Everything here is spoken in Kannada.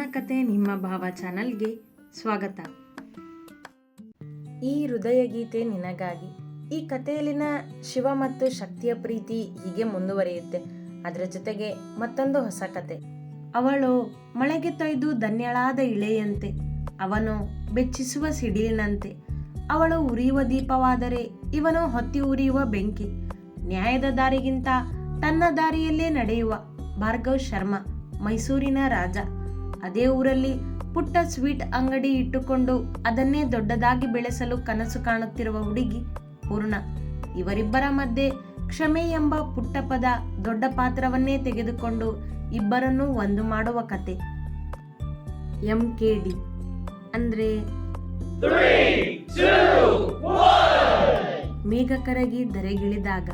ಕತೆ ನಿಮ್ಮ ಭಾವ ಚಾನಲ್ಗೆ ಸ್ವಾಗತ. ಈ ಹೃದಯ ಗೀತೆ ನಿನಗಾಗಿ. ಈ ಕಥೆಯಲ್ಲಿನ ಶಿವ ಮತ್ತು ಶಕ್ತಿಯ ಪ್ರೀತಿ ಹೀಗೆ ಮುಂದುವರಿಯುತ್ತೆ. ಅದರ ಜೊತೆಗೆ ಮತ್ತೊಂದು ಹೊಸ ಕತೆ. ಅವಳು ಮಳೆಗೆ ತೊಯ್ದು ಧನ್ಯಳಾದ ಇಳೆಯಂತೆ. ಅವನು ಬೆಚ್ಚಿಸುವ ಸಿಡಿಲಿನಂತೆ. ಅವಳು ಉರಿಯುವ ದೀಪವಾದರೆ ಇವನು ಹೊತ್ತಿ ಉರಿಯುವ ಬೆಂಕಿ. ನ್ಯಾಯದ ದಾರಿಗಿಂತ ತನ್ನ ದಾರಿಯಲ್ಲೇ ನಡೆಯುವ ಭಾರ್ಗವ್ ಶರ್ಮಾ, ಮೈಸೂರಿನ ರಾಜ. ಅದೇ ಊರಲ್ಲಿ ಪುಟ್ಟ ಸ್ವೀಟ್ ಅಂಗಡಿ ಇಟ್ಟುಕೊಂಡು ಅದನ್ನೇ ದೊಡ್ಡದಾಗಿ ಬೆಳೆಸಲು ಕನಸು ಕಾಣುತ್ತಿರುವ ಹುಡುಗಿ ಪೂರ್ಣ. ಇವರಿಬ್ಬರ ಮಧ್ಯೆ ಕ್ಷಮೆ ಎಂಬ ಪುಟ್ಟ ಪದ ದೊಡ್ಡ ಪಾತ್ರವನ್ನೇ ತೆಗೆದುಕೊಂಡು ಇಬ್ಬರನ್ನೂ ಒಂದು ಮಾಡುವ ಕತೆ. ಎಂ ಕೆ ಡಿ ಅಂದ್ರೆ ಮೇಘ ಕರಗಿ ಧರೆಗಿಳಿದಾಗ